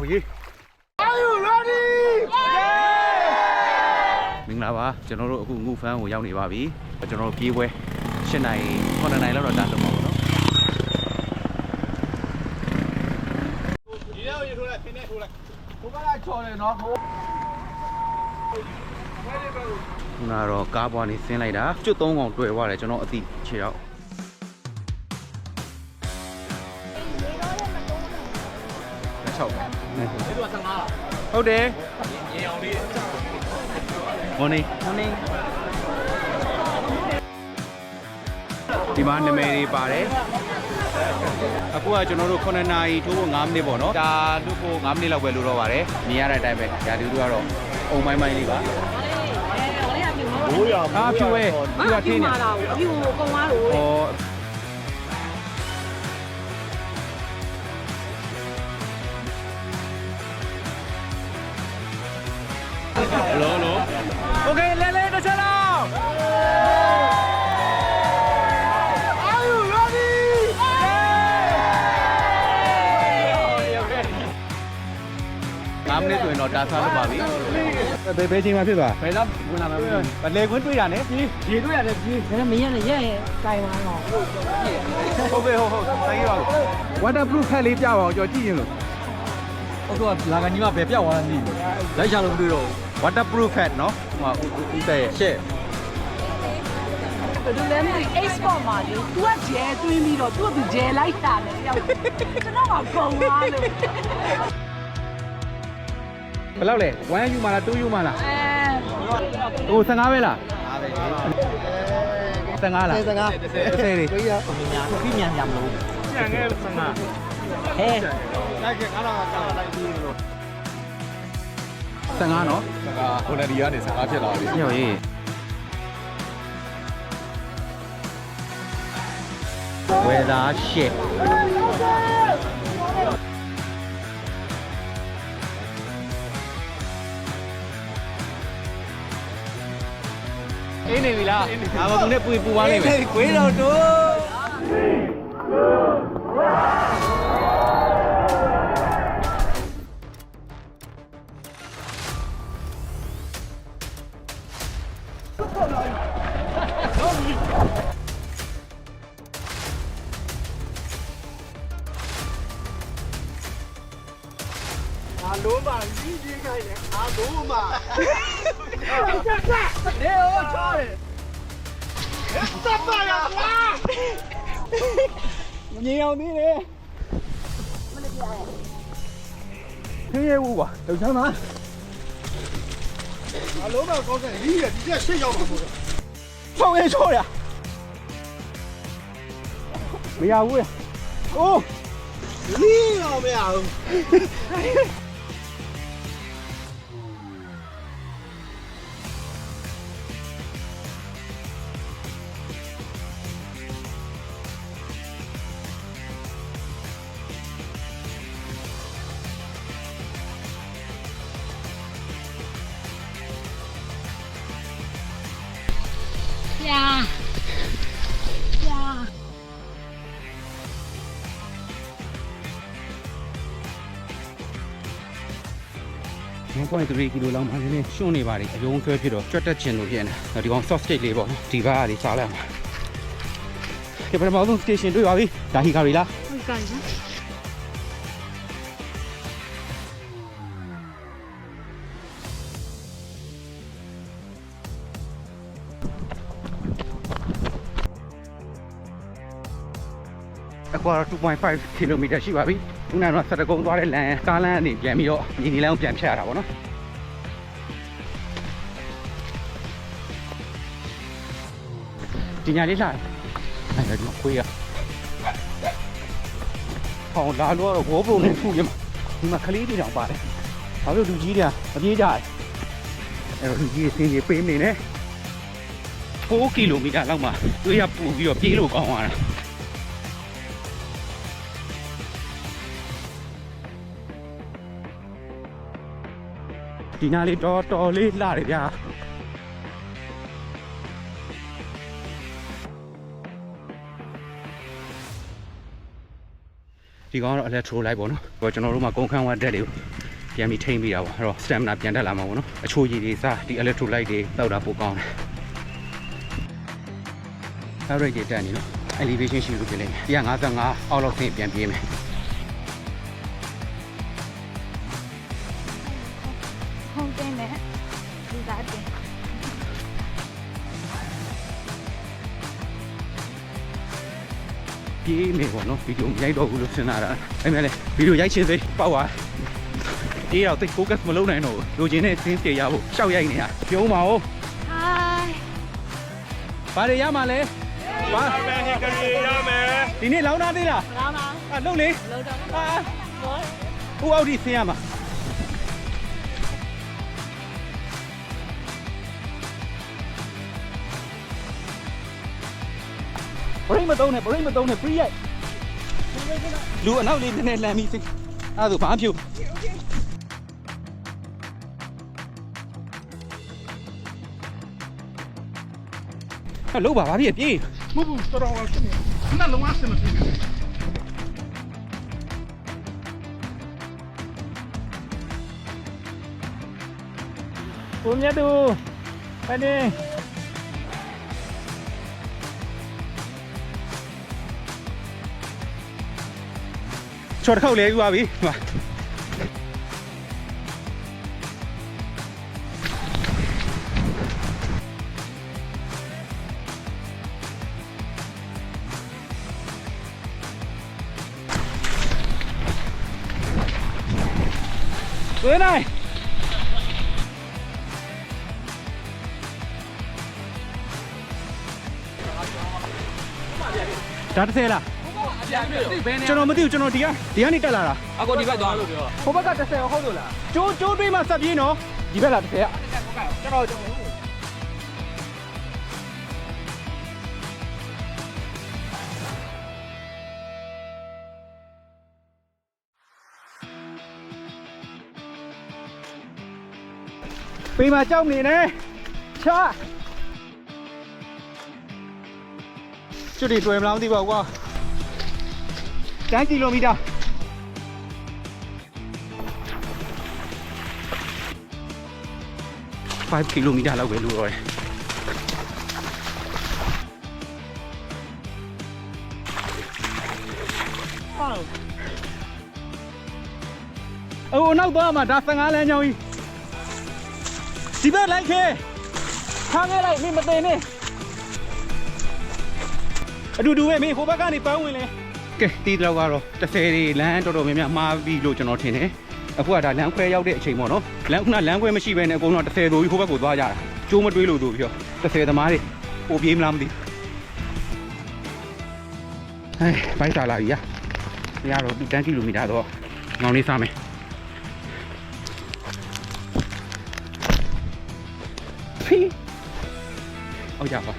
ယောက်ရေး Are you ready မင်္ဂလာပါကျွန်တော်တို့အခုငုဖန်းကိုရောက်နေပါပြီကျွန်တော်တို့ပြေးပွဲ7နိုင်9နိုင်လောက်တော့တာတော့ပါဘောနော်ဒီတော့ရေထိုးလိုက်ခင်းနေထိုးလိုက်ဘုကလာချော်တယ်နော်ဘိုးခုနကတော့ကားပွားနေဆင်းလိုက်တာကျွတ်သုံးကောင်တွေ့သွားတယ်ကျွန်တော်အတိခြေရောက် 6ဟုတ်တယ်ရေအောင်လေးမော်နီမော်နီဒီမှာနာမည်တွေပါတယ်အခုကကျွန်တော်တို့9နာရီထိုးဖို့9မိနစ်ပေါ့နော်ဒါတို့ဖို့9မိနစ်လောက်ပဲလိုတော့ပါတယ်မြင်ရတဲ့အတိုင်းပဲဒါဒီတို့ကတော့အုံမိုင်းမိုင်းလေးပါဘိုးရအာဖြူဝဲဖြူကထင်းနေလာဘူးအပြူကိုကုံသွားလို့ဟော တော့ဒါစားလို့ပါပြီဘယ်ဘယ်ချိန်မှဖြစ်သွားဘယ်တော့ဝင်လာမှာမလဲခွင်းတွေ့ရတယ်ကြီးရေတွေ့ရတယ်ကြီးဒါနဲ့မင်းရနဲ့ရက်ရဲ့ကြိုင်ပါတော့ဟုတ်ပြီဟုတ်ဟုတ်ဆိုင်ရပါဘူး waterproof ဖက်လေးပြပါအောင်ကြော်ကြည့်ရင်လို့ဟုတ်တော့လာကန်ကြီးကဘယ်ပြောက်သွားလဲမသိဘူးလိုက်ရလို့မတွေ့တော့ waterproof ဖက်နော်ဟိုမှာဦးတဲ့ရှေ့ဘယ်လိုလဲမသိ export မှာလေ तू ကဂျဲသွင်းပြီးတော့ तू ကဂျဲလိုက်တာလေတယောက်ကျွန်တော်ကကုန်သွားလို့ ဘယ်လောက်လဲ1 U မလား2 U မလားအဲဟို15ပဲလား15လား15 10 10လေးပြီးရပြီးမြန်မြန်မလို့ကျန်ခဲ့15ဟဲ့လိုက်ခါလာကတာလိုက်ပြီးလို့15နော်15ဟိုလည်းဒီကနေ15ဖြစ်လာပြီညော်ရေးဝေသာရှစ် အင်းနေပြီလားအာဘာသူနဲ့ပူပူသွားလိမ့်မယ်ခွေးတော်တို့ အာလုံးပါကြီးကြီးခိုင်းတယ်အာလုံးပါနေဟောချောတယ်တပ်ပါရကွာငြိမ်အောင်သေးတယ်မနေ့ပြရဲခင်းရဲဘူးကွာလောက်ချမ်းပါအလုံးပါကောင်းတယ်ကြီးရဒီကရှစ် 1.3ကီလိုလောက်မှလည်းနည်းရှွန့်နေပါလေအယုံဆွဲဖြစ်တော့ကြွတ်တက်ချင်လို့ဖြစ်နေတာဒီကောင် soft stick လေးပေါ့နော်ဒီဘားလေးစားလိုက်မှာဒီပထမဆုံး station တွေ့ပါပြီဒါဟီကာရီလားဟုတ်ကဲ့နော်အ ကတော့2.5 km ရှိပါပြီခုနကတော့စတကုံသွားတဲ့လမ်းကားလမ်းအနေပြန်ပြီးတော့ညီနီလမ်းကိုပြန်ဖြတ်ရတာပေါ့နော်ဒီညာလေးလာအဲ့ဒါဒီမှာခွေးရဟောလာလို့တော့ဘောပုံနဲ့ဖူးရမှာဒီမှာကလေးတွေတောင်ပါတယ်ဘာလို့လူကြီးတွေကမပြေးကြလဲအဲ့တော့လူကြီးတွေစင်းကြီးပေးနေနဲ့6ကီလိုမီတာလောက်မှာတွေ့ရပူပြီးတော့ပြေးလို့ကောင်းသွားတာ ဒီနားလေးတော်တော်လေးလှတယ်ဗျာဒီကောင်ကတော့ electro light ပေါ့နော်ဟိုကျွန်တော်တို့မှာကုန်ခန်းဝတ်တက်တွေကိုပြန်ပြီးထိမ့်ပြီးတာပေါ့အဲ့တော့ stamina ပြန်တက်လာမှာပေါ့နော်အချိုးရည်တွေစားဒီ electro light တွေတောက်တာပိုကောင်းတယ် heart rate တွေတက်နေနော် elevation ရှိလို့ဖြစ်လိမ့်မယ်155အောက်လောက်ဆင်းပြန်ပြေးမယ် ခုံးတင်းနဲ့ဒီသားတင်ပြေးမယ်ပေါ့နော်ဗီဒီယိုမရိုက်တော့ဘူးလို့စဉ်းစားတာအဲ့မဲ့လေဗီဒီယိုရိုက်ချင်းစိပေါက်သွားအေးတော့တိတ် focus မလုပ်နိုင်တော့ဘူးလိုချင်တဲ့ scene တွေရဖို့ရှောက်ရိုက်နေတာပြုံးပါဦးဟိုင်းဘာတွေရမှာလဲဘာမယ်ဒီကလေးရမယ်ဒီနေ့လောင်းသားသေးလားလာပါအာလုံလေလောတော့အာဘောဦးအောက်ထိဆင်းရမှာ ဘရိတ်မတုံးနဲ့ဘရိတ်မတုံးနဲ့ free ရိုက်လူအနောက်လေးနည်းနည်းလမ်းပြီးစိအဲ့ဒါဆိုဘာမှမဖြစ်ဘူးဟဲ့လို့ပါဘာဖြစ်ပြေးမဟုတ်ဘူးတော်တော်ရှင်းနေနှလုံးအဆင်မပြေဘူးကိုမြတ်သူဖန်နေ ချော်တစ်ခေါက်လဲပြီးသွားပြီဟိုသွေးနိုင်ဒါတစ်ဆယ်လား ကျွန်တော်မသိဘူးကျွန်တော်ဒီကဒီကနေတက်လာတာအကိုဒီဘက်သွားလို့ပြောဟိုဘက်ကတစ်ဆယ်ဟုတ်လို့လားကျိုးကျိုးတွေးမှဆက်ပြေးနော်ဒီဘက်လားတစ်ဆယ်ကကျွန်တော်ကျွန်တော်ပေးမှာကြောက်နေနဲ့ချာကျွတ်တွေတွေ့မလားမသိပါဘူးကွာ 10ကီလိုမီတာ5ကီလိုမီတာလောက်ပဲလို့တော့တယ်အိုးနောက်သွားမှာဒါ15လမ်းကြောင်းကြီးဒီဘက်လိုက်ခဲထားခဲ့လိုက်မင်းမသိနဲ့အတူတူပဲမင်းဟိုဘက်ကနေပန်းဝင်လေ ကဲတီးတော့ကတော့တစ်ဆယ်တွေလမ်းတော်တော်များများမှားပြီလို့ကျွန်တော်ထင်တယ်အခုကဒါလမ်းခွဲရောက်တဲ့အချိန်ပေါ့နော်လမ်းခုနလမ်းခွဲမရှိဘဲနဲ့အကုန်လုံးတစ်ဆယ်တို့ကြီးဟိုဘက်ကိုသွားကြတာကျိုးမတွေးလို့တို့ပြောတစ်ဆယ်သမားတွေပိုပြေးမလားမသိဘူးဟဲ့ဘိုက်တာလာပြီရရတော့ဒီ10ကီလိုမီတာတော့ငောင်းလေးစားမယ်ဖေးအောက်ကြပါ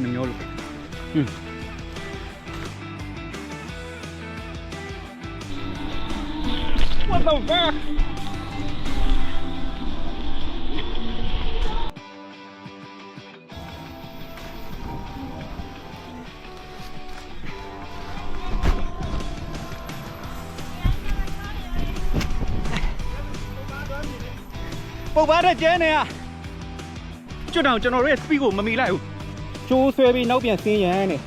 နှမျောလို့ဟွန်း What the fuck ပုတ်ပါတဲ့ကျဲနေอ่ะကျွတ်တောင်ကျွန်တော်တို့ရဲ့ speed ကိုမမီလိုက်ဘူးကျိုးဆွဲပြီးနောက်ပြန်ဆင်းရမ်းနေ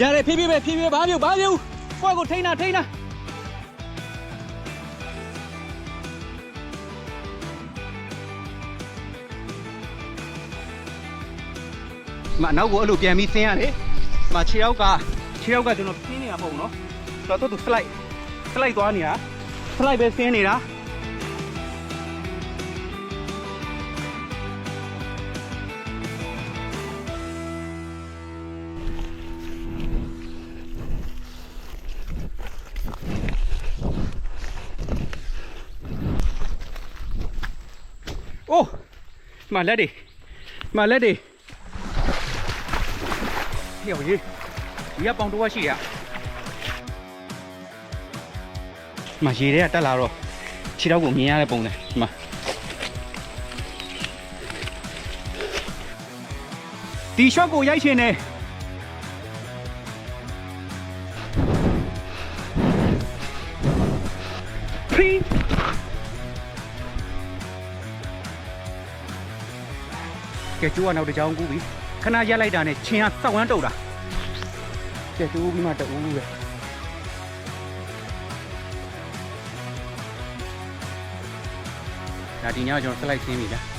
ရတယ်ဖြည်းဖြည်းပဲဖြည်းဖြည်းဘာမျိုးဘာမျိုးဖွက်ကိုထိန်းတာထိန်းတာမနောက်ကိုအဲ့လိုပြန်ပြီးဆင်းရတယ်။မခြေရောက်ကခြေရောက်ကကျွန်တော်ပြင်းနေတာမဟုတ်ဘူးနော်။ကျွန်တော်တို့ slide slide သွားနေတာ slide ပဲဆင်းနေတာ။ အိုးဒီမလက်တွေဒီမလက်တွေဟေ့ရေဒီကပေါင်တော့ရှိရဒီမှာရေတွေကတက်လာတော့ခြေထောက်ကိုမြင်ရတဲ့ပုံစံဒီမှာဒီ shot ကိုရိုက်ရှင်နေဖ ကဲကျိုးကနောက်တစ်ကြောင်းကူးပြီခဏရက်လိုက်တာနဲ့ချင်းကစောက်ဝမ်းတုတ်တာကဲကျိုးပြီးမှတူးပဲဒါဒီညကျွန်တော်ဆက်လိုက်ချင်းပြီဗျာ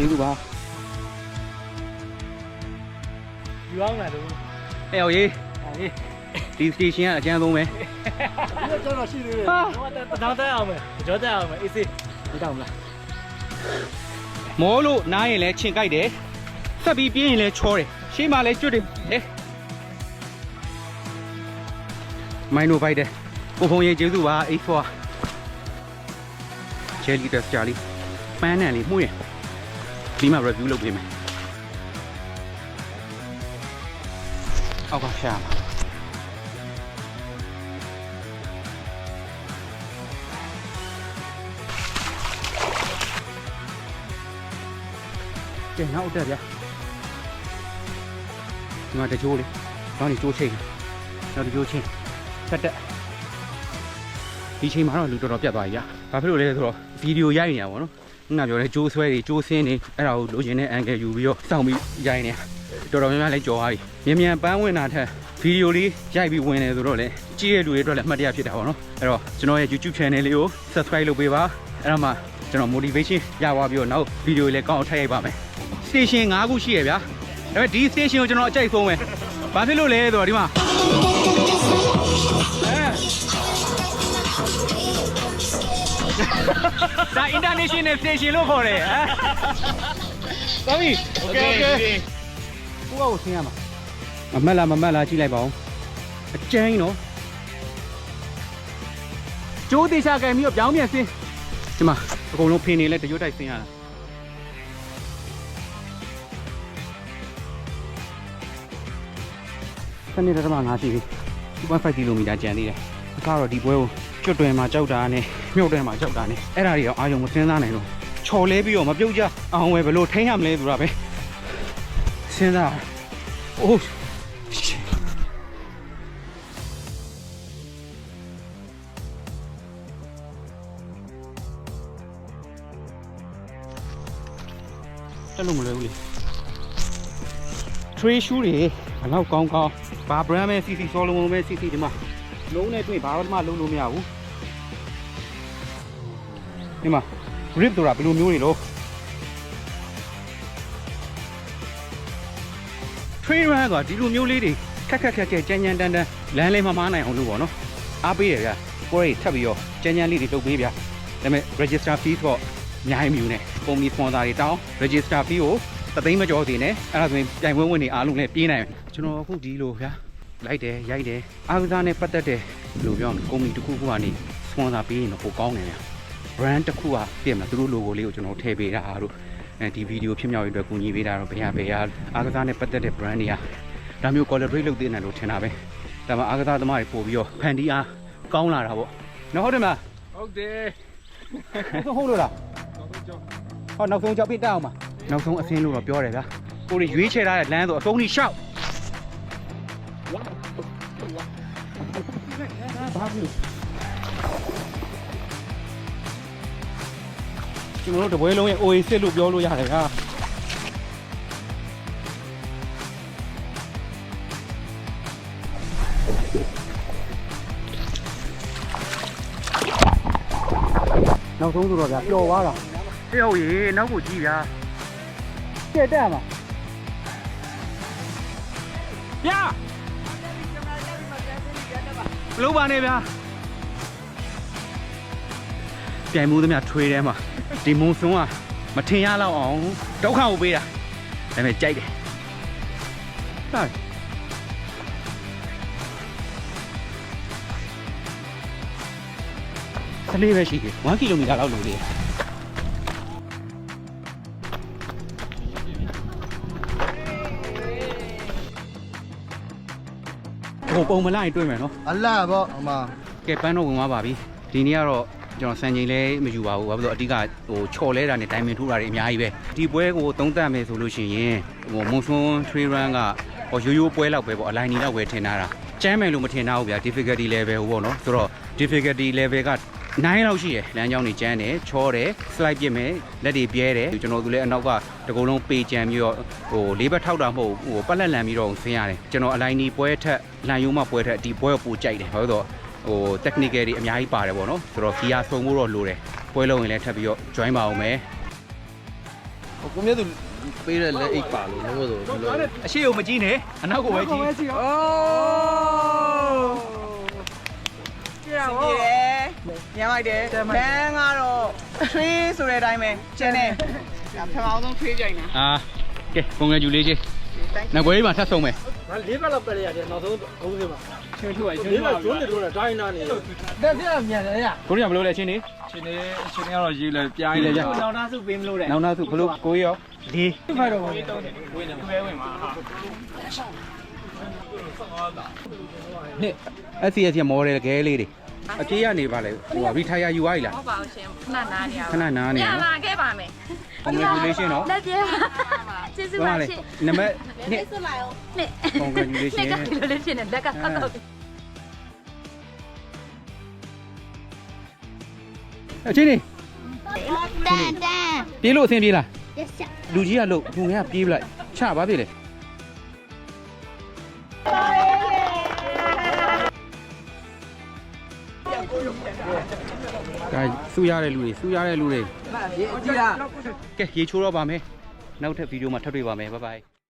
ကျေးဇူးပါယူအောင်လားတို့အဲ့ရောက်ရေးအေးဒီ station ကအကျန်းဆုံးပဲဒီကကျွန်တော်ရှိသေးတယ်ဟာတော့တောင်းတအောင်မယ်ကြောတက်အောင်မယ်အေးစေးဒီတောင်းမလားမောလို့နားရင်လည်းချင်ကြိုက်တယ်ဆက်ပြီးပြင်းရင်လည်းချောတယ်ရှေ့မှာလည်းကျွတ်တယ်ဟဲ့မိုင်းနိုဘိုက်တယ်ကိုဖုံရေးကျေးဇူးပါ8 4ချယ်လီတက်ချာလီပန်းနဲ့လေးမှုရင် ပြီးမှ review လုပ်ပေးမယ်အောက်ကရှာမှာကဲနောက်တက်ဗျာဒီမှာတချိုးလေးကောင်းနေကျိုးချိန်နောက်တချိုးချိန်တက်တက်ဒီချိန်မှာတော့လူတော်တော်ပြတ်သွားပြီဗျာဘာဖြစ်လို့လဲဆိုတော့ဗီဒီယိုရိုက်နေတာပေါ့နော် ခုနပြောတဲ့ကျိုးဆွဲတွေကျိုးဆင်းတွေအဲ့ဒါကိုလိုချင်တဲ့အန်ကယ်ယူပြီးတော့စောင့်ပြီးရိုက်နေတာတော်တော်များများလည်းကြော်သွားပြီမြန်မြန်ပန်းဝင်တာထက်ဗီဒီယိုလေးရိုက်ပြီးဝင်နေဆိုတော့လေကြည့်ရတဲ့လူတွေအတွက်လည်းအမှတ်တရဖြစ်တာပေါ့နော်အဲ့တော့ကျွန်တော်ရဲ့ YouTube channel လေးကို subscribe လုပ်ပေးပါအဲ့တော့မှကျွန်တော် motivation ရသွားပြီးတော့နောက်ဗီဒီယိုလေးကောင်းအောင်ထပ်ရိုက်ပါမယ် station 5ခုရှိရဗျာဒါပေမဲ့ဒီ station ကိုကျွန်တော်အကြိုက်ဆုံးပဲဘာဖြစ်လို့လဲဆိုတော့ဒီမှာ ဒါ international station လို့ခေါ်တယ်ဟမ်သွားပြီ okay okay ကိုယ့်အကိုဆင်းရမှာမမက်လားမမက်လားကြည့်လိုက်ပါဦးအကျဉ်းနော်ကျိုးတေချာကင်ပြီးတော့ပြောင်းပြန်ဆင်းဒီမှာအကုန်လုံးဖင်နေလဲတရွတ်တိုက်ဆင်းရတာစနေတရမငါရှိပြီ2.5ကီလိုမီတာကျန်သေးတယ်အခါတော့ဒီပွဲကို ကျွတ်တွင်မှာကြောက်တာနဲ့မြုပ်တွင်မှာကြောက်တာနဲ့အဲ့ဒါတွေတော့အာယုံမစင်းစားနိုင်လို့ချော်လဲပြီးတော့မပြုတ်ကြအောင်ဝယ်ဘယ်လိုထိန်းရမလဲဆိုတာပဲစဉ်းစားအိုးတက်လို့မလွယ်ဘူးလေ trade shoe တွေဘယ်တော့ကောင်းကောင်းဘာ brand ပဲ CC Solomon ပဲ CC ဒီမှာ လုံးနဲ့တွေ့ဘာမှလုံးလို့မရဘူးဒီမှာ grip ဆိုတာဘယ်လိုမျိုးတွေလို့ trade run ကဒီလိုမျိုးလေးတွေခက်ခက်ခက်ခက်ကြမ်းကြမ်းတန်းတန်းလမ်းလေးမမားနိုင်အောင်လို့ပေါ့နော်အားပေးရဗျာကိုယ်တွေထပ်ပြီးတော့ကြမ်းကြမ်းလေးတွေလုပ်ပေးဗျာဒါပေမဲ့ register fee တော့အများကြီးမြူနေ company sponsor တွေတောင်း register fee ကိုသသိန်းမကျော်သေးနဲ့အဲ့ဒါဆိုရင်ပြိုင်ပွဲဝင်တွေအားလုံးလည်းပြေးနိုင်မယ်ကျွန်တော်အခုဒီလိုဗျာ လိုက်တယ်ရိုက်တယ်အားကစားနဲ့ပတ်သက်တဲ့ဘယ်လိုပြောမလဲ company တစ်ခုခုကနေ sponsor ပေးရင်တော့ပိုကောင်းတယ်ဗျာ brand တစ်ခုကပြင်မလားသူတို့ logo လေးကိုကျွန်တော်ထည့်ပေးတာတို့အဲဒီဗီဒီယိုဖြစ်မြောက်ရေးအတွက်ကူညီပေးတာတော့ဘယ်ဟာဘယ်ဟာအားကစားနဲ့ပတ်သက်တဲ့ brand တွေကဒါမျိုး collaborate လုပ်သေးတယ်လို့ထင်တာပဲဒါမှအားကစားသမားတွေပို့ပြီးတော့ဖန်တီးအားကောင်းလာတာပေါ့နော်ဟုတ်တယ်မလားဟုတ်တယ်ဟုတ်ဟုတ်လို့လားဟောနောက်ဆုံးကြောက်ပြတက်အောင်ပါနောက်ဆုံးအစင်းလို့တော့ပြောတယ်ဗျာကိုတွေရွေးချယ်ထားတဲ့လမ်းဆိုအဆုံးထိရှောက် ဘာဖြစ်ကျွန်တော်တို့တပွဲလုံးရဲ့ Oasis လို့ပြောလို့ရတယ်ဗျာနောက်ဆုံးဆိုတော့ဗျာပျော်သွားတာတယောက်ရေနောက်ကိုကြည့်ဗျာကျက်တက်မှာဗျာဘ လုံးပါနဲ့ဗျာပြိုင်မှုသမျှထွေးထဲမှာဒီမုံဆုံးကမထင်ရတော့အောင်ဒုက္ခကိုပေးတာဒါပေမဲ့ကြိုက်တယ်ဟဲ့စလေးပဲရှိတယ်1ကီလိုမီတာလောက်လိုသေးတယ် ဟိုပုံမလိုက်တွေ့မယ်နော်အလားပေါ့အမကဲပန်းတော့ဝင်သွားပါပြီဒီနေ့ကတော့ကျွန်တော်စံချိန်လဲမယူပါဘူးဘာဖြစ်လို့အဓိကဟိုချော်လဲတာနဲ့တိုင်မင်ထိုးတာတွေအများကြီးပဲဒီပွဲကိုသုံးသပ်မယ်ဆိုလို့ရှိရင်ဟိုမွန်ဆွန် tree run ကဟိုရိုးရိုးပွဲလောက်ပဲပေါ့အလိုင်းနီလောက်ပဲထင်ထားတာကျမ်းမယ်လို့မထင်ထားဘူးဗျာ difficulty level ဟိုပေါ့နော်ဆိုတော့ difficulty level က 9လောက်ရှိရယ်လမ်းကြောင်းတွေကျန်းတယ်ချောတယ် slide ပြစ်မယ်လက်တွေပြဲတယ်ကျွန်တော်တို့လည်းအနောက်ကတကုံလုံးပေကြံပြီးတော့ဟိုလေးဘက်ထောက်တာမဟုတ်ဘူးဟိုပတ်လက်လန်ပြီးတော့ဆင်းရတယ်ကျွန်တော်အလိုင်းနီပွဲထက်လန်ယုံမပွဲထက်ဒီပွဲကိုပိုကြိုက်တယ်ဘာလို့လဲဆိုတော့ဟို technical တွေအများကြီးပါတယ်ပေါ့နော်ဆိုတော့ gear ဆုံဖို့တော့လိုတယ်ပွဲလုံးရင်လည်းထပ်ပြီးတော့ join ပါအောင်မယ်ကိုမြတ်သူပေးတဲ့လက်အိတ်ပါလို့လို့ဆိုဒီလိုအရှိကိုမကြည့်နဲ့အနောက်ကိုပဲကြည့်ကြည့်ရ ပါဦးညမ်းလိုက်တယ်ဘန်းကတော့ထွေးဆိုတဲ့အတိုင်းပဲကျန်တယ်ဒါပထမအောင်ဆုံးထွေးကြိုင်တာအာကဲ congratulation နောက်ပွဲလေးမှာထပ်ဆုံမယ်ငါလေးဘက်လောက်ပဲရတယ်နောက်ဆုံးအုံးစင်းပါချင်းထွေးချင်းလေးဘက်ကျွန်းနေတော့ဒိုင်းနာနေတက်ပြမြန်တယ်ရကိုရီးယားဘယ်လိုလဲအချင်းနေချင်းနေချင်းနေကတော့ရေးလဲပြိုင်းရေးလဲပြနောက်သားစုပေးမလို့တဲ့နောက်နောက်သူဘယ်လိုကိုရီးယားလေးဖိုက်တော့ဝင်တော့ဝင်နေပဲဝင်မှာဟာနှစ် SCS ရဲ့ model ခဲလေးတွေ အပြေးရနေပါလေဟိုရီထိုင်ယာယူရည်လားဟုတ်ပါဘူးရှင်ခဏနားနေရပါခဏနားနေရပြန်လာခဲ့ပါမယ် congratulation နော်လက်ပြေကျေးဇူးပါရှင်နံပါတ်နှစ်ဆက်လိုက်အောင်နှစ် congratulation လက်ကလည်းဖြစ်နေလက်ကတော့အချင်းနေတန်တန်ပြေးလို့အဆင်ပြေးလားလူကြီးကလို့ငွေကပြေးလိုက်ချဘာဖြစ်လဲ စူရတဲ့လူတွေစူရတဲ့လူတွေကြည့်လားကဲရေချိုးတော့ပါမယ်နောက်ထပ်ဗီဒီယိုမှာထပ်တွေ့ပါမယ်ဘိုင်ဘိုင်